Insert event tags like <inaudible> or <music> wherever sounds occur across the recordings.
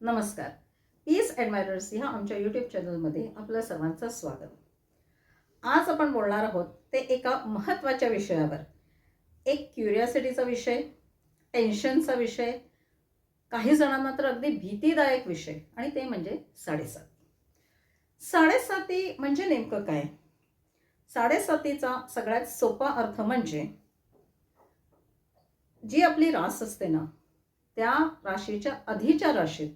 नमस्कार. पीस ॲडमायरर्स ह्या आमच्या यूट्यूब चॅनलमध्ये आपलं सर्वांचं स्वागत. आज आपण बोलणार आहोत ते एका महत्त्वाच्या विषयावर. एक क्युरियासिटीचा विषय टेन्शनचा विषय काही जणांना तर अगदी भीतीदायक विषय आणि ते म्हणजे साडेसात. साडेसाती म्हणजे नेमकं काय? साडेसातीचा सगळ्यात सोपा अर्थ म्हणजे जी आपली रास असते ना त्या राशीच्या आधीच्या राशीत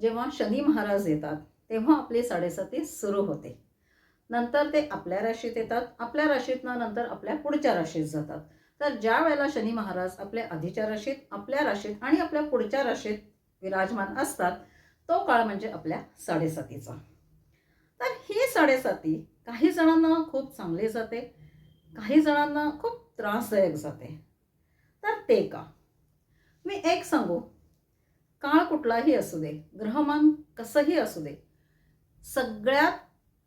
जेव्हा शनी महाराज येतात तेव्हा आपली साडेसाती सुरू होते. नंतर ते आपल्या राशीत येतात आपल्या राशीतनं नंतर आपल्या पुढच्या राशीत जातात. तर ज्या वेळेला शनी महाराज आपल्या आधीच्या राशीत आपल्या राशीत आणि आपल्या पुढच्या राशीत विराजमान असतात तो काळ म्हणजे आपल्या साडेसातीचा. तर ही साडेसाती काही जणांना खूप चांगली जाते काही जणांना खूप त्रासदायक जाते. तर ते का? मी एक सांगू काळ कुठलाही असू दे ग्रहमान कसंही असू दे सगळ्यात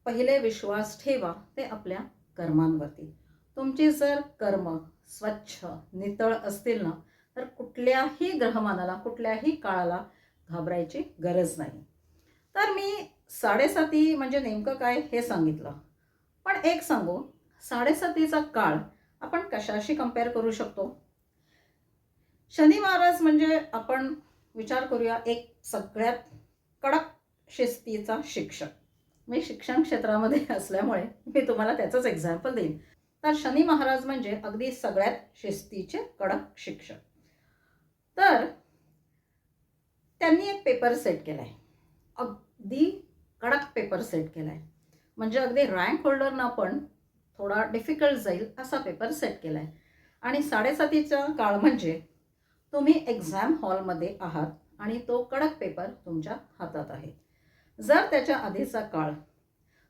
पहिले विश्वास ठेवा ते आपल्या कर्मांवरती. तुमची जर कर्म स्वच्छ नितळ असतील ना तर कुठल्याही ग्रहमानाला कुठल्याही काळाला घाबरायची गरज नाही. तर मी साडेसाती म्हणजे नेमकं काय हे सांगितलं. पण एक सांगू साडेसातीचा काळ आपण कशाशी कंपेअर करू शकतो? शनी महाराज म्हणजे आपण विचार करूया एक सगळ्यात कडक शिस्तीचा शिक्षक. मी शिक्षण क्षेत्रामध्ये <laughs> असल्यामुळे मी तुम्हाला त्याचंच एक्झाम्पल देईन. तर शनी महाराज म्हणजे अगदी सगळ्यात शिस्तीचे कडक शिक्षक. तर त्यांनी एक पेपर सेट केला आहे अगदी कडक पेपर सेट केला आहे म्हणजे अगदी रँक होल्डरना पण थोडा डिफिकल्ट जाईल असा पेपर सेट केला आहे आणि साडेसातीचा काळ म्हणजे तुम्ही एक्झाम हॉलमध्ये आहात आणि तो कडक पेपर तुमच्या हातात आहे. जर त्याच्या आधीचा काळ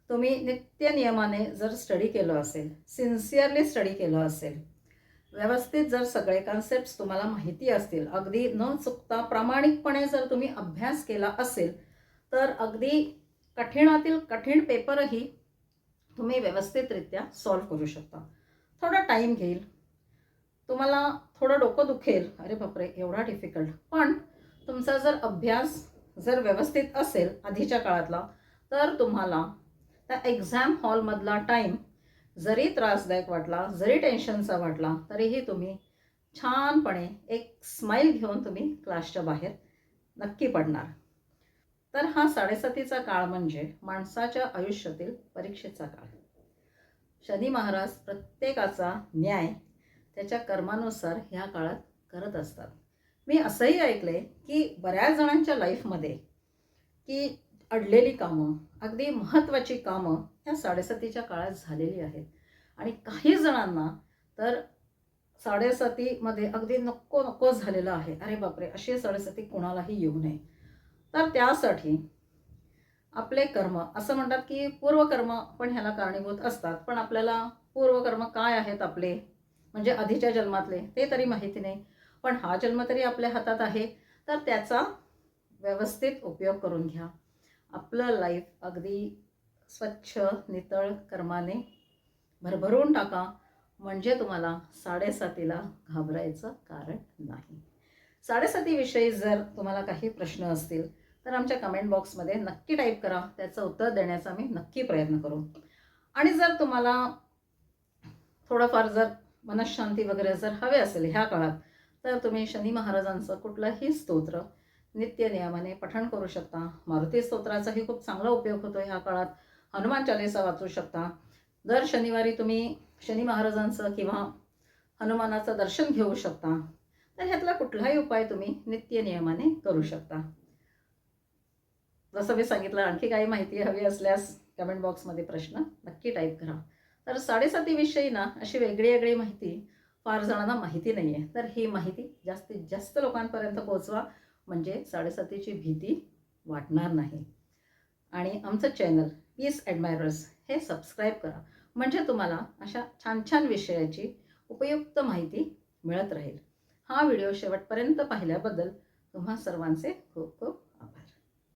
तुम्ही नित्यनियमाने जर स्टडी केलं असेल सिन्सिअरली स्टडी केलं असेल व्यवस्थित जर सगळे कन्सेप्ट तुम्हाला माहिती असतील अगदी न चुकता प्रामाणिकपणे जर तुम्ही अभ्यास केला असेल तर अगदी कठीणातील कठीण पेपरही तुम्ही व्यवस्थितरित्या सॉल्व करू शकता. थोडा टाईम घेईल. तुम्हाला थोडं डोकं दुखेल. अरे बापरे एवढा डिफिकल्ट पण तुमचा जर अभ्यास जर व्यवस्थित असेल आधीच्या काळातला तर तुम्हाला त्या एक्झाम हॉलमधला टाईम जरी त्रासदायक वाटला जरी टेन्शनचा वाटला तरीही तुम्ही छानपणे एक स्माईल घेऊन तुम्ही क्लासच्या बाहेर नक्की पडणार. तर हा साडेसातीचा काळ म्हणजे माणसाच्या आयुष्यातील परीक्षेचा काळ. शनी महाराज प्रत्येकाचा न्याय त्याच्या कर्मानुसार ह्या काळात करत असतात. मी असंही ऐकले की बऱ्याच जणांच्या लाईफमध्ये की अडलेली कामं अगदी महत्त्वाची कामं ह्या साडेसातीच्या काळात झालेली आहेत. आणि काही जणांना तर साडेसातीमध्ये अगदी नको नको झालेलं आहे. अरे बापरे अशी साडेसाती कोणालाही येऊ नये. तर त्यासाठी आपले कर्म असं म्हणतात की पूर्वकर्म पण ह्याला कारणीभूत असतात. पण आपल्याला पूर्वकर्म काय आहेत आपले? म्हणजे आधीच्या जन्मातले ते तरी माहिती नाही. पण हा जन्म तरी आपल्या हातात आहे तर त्याचा व्यवस्थित उपयोग करून घ्या. आपलं लाईफ अगदी स्वच्छ नितळ कर्माने भरभरून टाका म्हणजे तुम्हाला साडेसातीला घाबरायचं कारण नाही. साडेसातीविषयी जर तुम्हाला काही प्रश्न असतील तर आमच्या कमेंट बॉक्समध्ये नक्की टाईप करा त्याचं उत्तर देण्याचा मी नक्की प्रयत्न करू. आणि जर तुम्हाला थोडंफार जर मनशांती वगैरे जर हवे असेल ह्या काळात तर तुम्ही शनी महाराजांचं कुठलंही स्तोत्र नित्यनियमाने पठण करू शकता. मारुती स्तोत्राचाही खूप चांगला उपयोग होतो ह्या काळात. हनुमान चालिसा वाचू शकता. दर शनिवारी तुम्ही शनी महाराजांचं किंवा हनुमानाचं दर्शन घेऊ शकता. तर ह्यातला कुठलाही उपाय तुम्ही नित्य नियमाने करू शकता. जसं मी सांगितलं आणखी काही माहिती हवी असल्यास कमेंट बॉक्समध्ये प्रश्न नक्की टाईप करा. तर साडेसातीविषयी ना अशी वेगळी वेगळी माहिती फार जणांना माहिती नाही आहे तर ही माहिती जास्तीत जास्त लोकांपर्यंत पोहोचवा म्हणजे साडेसातीची भीती वाटणार नाही. आणि आमचं चॅनल पीस ॲडमायरर्स हे सबस्क्राईब करा. म्हणजे तुम्हाला अशा छान छान विषयाची उपयुक्त माहिती मिळत राहील. हा व्हिडिओ शेवटपर्यंत पाहिल्याबद्दल तुम्हा सर्वांचे खूप खूप